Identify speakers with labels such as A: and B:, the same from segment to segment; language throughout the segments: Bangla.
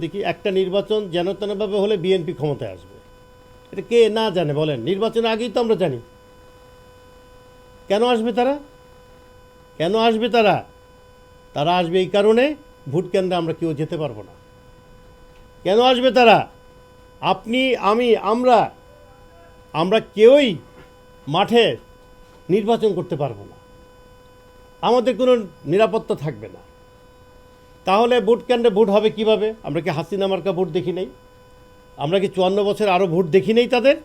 A: দেখি একটা নির্বাচন যেন তেনভাবে হলে বিএনপি ক্ষমতায় আসবে। এটা কে না জানে বলেন? নির্বাচনের আগেই তো আমরা জানি। কেন আসবে তারা? কেন আসবে তারা? তারা আসবে এই কারণে ভোট কেন্দ্রে আমরা কেউ যেতে পারব না। কেন আসবে তারা? আপনি, আমি, আমরা আমরা কেউই মাঠে নির্বাচন করতে পারব না। আমাদের কোনো নিরাপত্তা থাকবে না। তাহলে ভোট কেন্দ্রে ভোট হবে কীভাবে? আমরা কি হাসিনা মার্কা ভোট দেখি নাই? আমরা কি চুয়ান্ন বছর আরও ভোট দেখি নাই তাদের?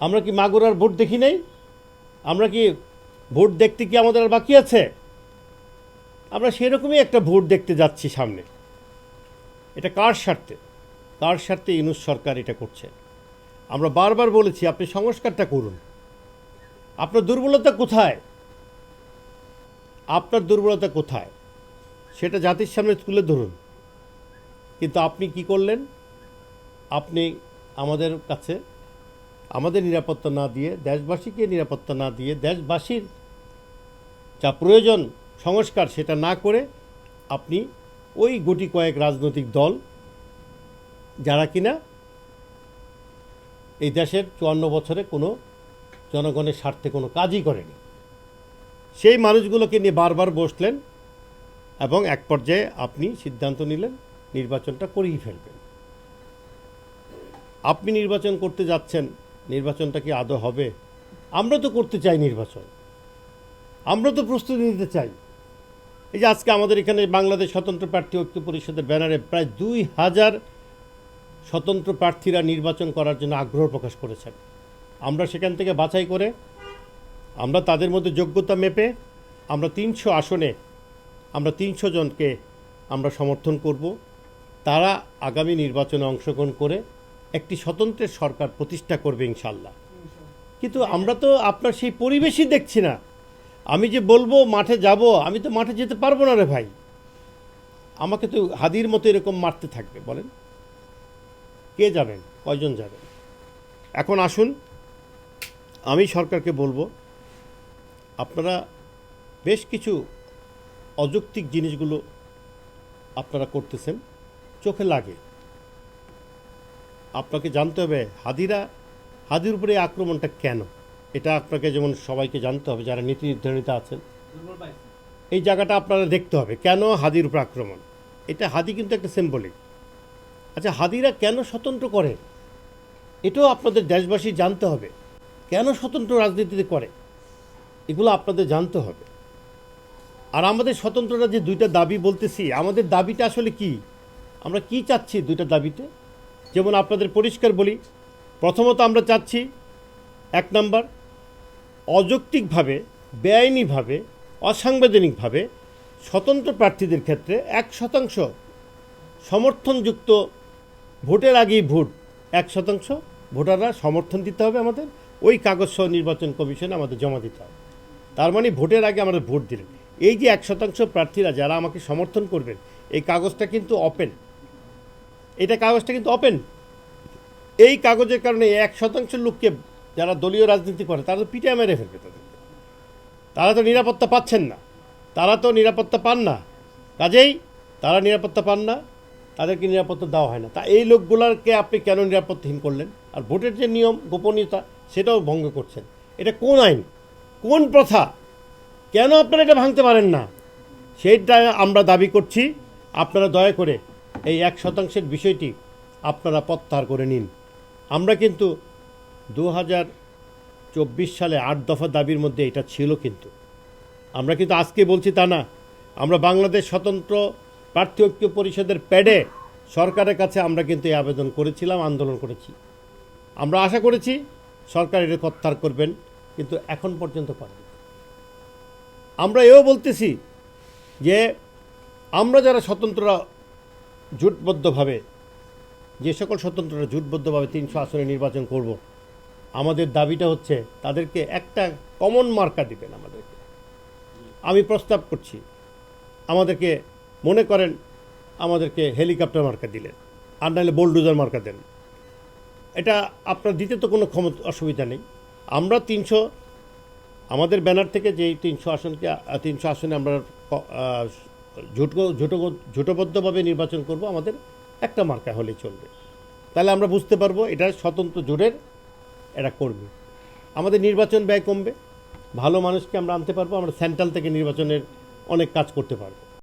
A: আমরা কি মাগুরার ভোট দেখি নাই? আমরা কি ভোট দেখতে কি আমাদের আর বাকি আছে? আমরা সেরকমই একটা ভোট দেখতে যাচ্ছি সামনে। এটা কার স্বার্থে? কার স্বার্থে ইউনুস সরকার এটা করছে? আমরা বারবার বলেছি, আপনি সংস্কারটা করুন। আপনার দুর্বলতা কোথায়? আপনার দুর্বলতা কোথায়? সেটা জাতির সামনে তুলে ধরুন। কিন্তু আপনি কি করলেন? আপনি আমাদের কাছে আমাদের নিরাপত্তা না দিয়ে, দেশবাসীকে নিরাপত্তা না দিয়ে, দেশবাসীর যা প্রয়োজন, সংস্কার সেটা না করে আপনি ওই গুটি কয়েক রাজনৈতিক দল, যারা কিনা এই দেশের চুয়ান্ন বছরে কোনো জনগণের স্বার্থে কোনো কাজই করেনি। সেই মানুষগুলোকে নিয়ে বারবার বসলেন। এবং এক পর্যায়ে আপনি সিদ্ধান্ত নিলেন, নির্বাচনটা করেই ফেলবেন। আপনি নির্বাচন করতে যাচ্ছেন, নির্বাচনটা কি আদৌ হবে? আমরা তো করতে চাই নির্বাচন। আমরা তো প্রস্তুতি নিতে চাই। এই যে আজকে আমাদের এখানে বাংলাদেশ স্বতন্ত্র প্রার্থী ঐক্য পরিষদের ব্যানারে প্রায় দুই হাজার স্বতন্ত্র প্রার্থীরা নির্বাচন করার জন্য আগ্রহ প্রকাশ করেছেন। আমরা সেখান থেকে বাছাই করে, আমরা তাদের মধ্যে যোগ্যতা মেপে, আমরা তিনশো আসনে আমরা তিনশো জনকে আমরা সমর্থন করব। তারা আগামী নির্বাচনে অংশগ্রহণ করে একটি স্বতন্ত্রের সরকার প্রতিষ্ঠা করবে ইনশাল্লাহ কিন্তু আমরা তো আপনার সেই পরিবেশই দেখছি না। আমি যে বলব মাঠে যাব, আমি তো মাঠে যেতে পারব না রে ভাই। আমাকে তো হাদির মতো এরকম মারতে থাকবে, বলেন। কে যাবেন কয়জন যাবেন এখন আসুন, আমি সরকারকে বলব, আপনারা বেশ কিছু অযৌক্তিক জিনিসগুলো আপনারা করতেছেন, চোখে লাগে। আপনাকে জানতে হবে, হাদিরা, হাদির উপরে আক্রমণটা কেন? এটা আপনাকে যেমন সবাইকে জানতে হবে, যারা নীতি নির্ধারিতা আছেন। এই জায়গাটা আপনারা দেখতে হবে, কেন হাদির উপর আক্রমণ? এটা হাদি কিন্তু একটা সিম্বলিক আচ্ছা হাদিরা কেন স্বতন্ত্র করে? এটাও আপনাদের দেশবাসী জানতে হবে, কেন স্বতন্ত্র রাজনীতিতে করে? এগুলো আপনাদের জানতে হবে। আর আমাদের স্বতন্ত্ররা যে দুইটা দাবি বলতেছি, আমাদের দাবিটা আসলে কি? আমরা কি চাচ্ছি দুইটা দাবিতে? যেমন আপনাদের পরিষ্কার বলি, প্রথমত আমরা চাচ্ছি, এক নাম্বার, অযৌক্তিকভাবে, বেআইনিভাবে, অসাংবিধানিকভাবে স্বতন্ত্র প্রার্থীদের ক্ষেত্রে এক শতাংশ সমর্থনযুক্ত ভোটের আগেই ভোট, এক শতাংশ ভোটাররা সমর্থন দিতে হবে আমাদের। ওই কাগজ সহ নির্বাচন কমিশনে আমাদের জমা দিতে হবে। তার মানে ভোটের আগে আমাদের ভোট দিলেন। এই যে এক শতাংশ প্রার্থীরা যারা আমাকে সমর্থন করবেন, এই কাগজটা কিন্তু ওপেন এটা কাগজটা কিন্তু ওপেন এই কাগজের কারণে এক শতাংশ লোককে যারা দলীয় রাজনীতি করে, তারা তো পিটিয়ে মেরে ফেলবে তাদেরকে। তারা তো নিরাপত্তা পাচ্ছেন না। তারা তো নিরাপত্তা পান না। কাজেই তারা নিরাপত্তা পান না, তাদেরকে নিরাপত্তা দেওয়া হয় না। তা এই লোকগুলোকে আপনি কেন নিরাপত্তাহীন করলেন? আর ভোটের যে নিয়ম, গোপনীয়তা, সেটাও ভঙ্গ করছেন। এটা কোন আইন? কোন প্রথা? কেন আপনারা এটা ভাঙতে পারেন না? সেইটা আমরা দাবি করছি। আপনারা দয়া করে এই এক শতাংশের বিষয়টি আপনারা প্রত্যাহার করে নিন। আমরা কিন্তু দু হাজার চব্বিশ সালে আট দফা দাবির মধ্যে এটা ছিল কিন্তু। আমরা কিন্তু আজকে বলছি তা না। আমরা বাংলাদেশ স্বতন্ত্র প্রার্থী ঐক্য পরিষদের প্যাডে সরকারের কাছে আমরা কিন্তু এই আবেদন করেছিলাম, আন্দোলন করেছি। আমরা আশা করেছি সরকার এটা প্রত্যাহার করবেন, কিন্তু এখন পর্যন্ত করেন। আমরা এও বলতেছি যে আমরা যারা স্বতন্ত্ররা জোটবদ্ধভাবে, যে সকল স্বতন্ত্ররা জোটবদ্ধভাবে তিনশো আসনে নির্বাচন করব, আমাদের দাবিটা হচ্ছে তাদেরকে একটা কমন মার্কা দিবেন আমাদেরকে। আমি প্রস্তাব করছি, আমাদেরকে মনে করেন আমাদেরকে হেলিকপ্টার মার্কা দিলেন, আর নাহলে বোলডুজার মার্কা দেন। এটা আপনার দিতে তো কোনো ক্ষমতা, অসুবিধা নেই। আমরা তিনশো আমাদের ব্যানার থেকে যেই তিনশো আসনকে, তিনশো আসনে আমরা ঝুটো জোটবদ্ধভাবে নির্বাচন করব, আমাদের একটা মার্কা হলে চলবে। তাহলে আমরা বুঝতে পারব এটা স্বতন্ত্র জোরের এটা করবে আমাদের নির্বাচন ব্যয় কমবে, ভালো মানুষকে আমরা আনতে পারব, আমরা সেন্ট্রাল থেকে নির্বাচনের অনেক কাজ করতে পারব।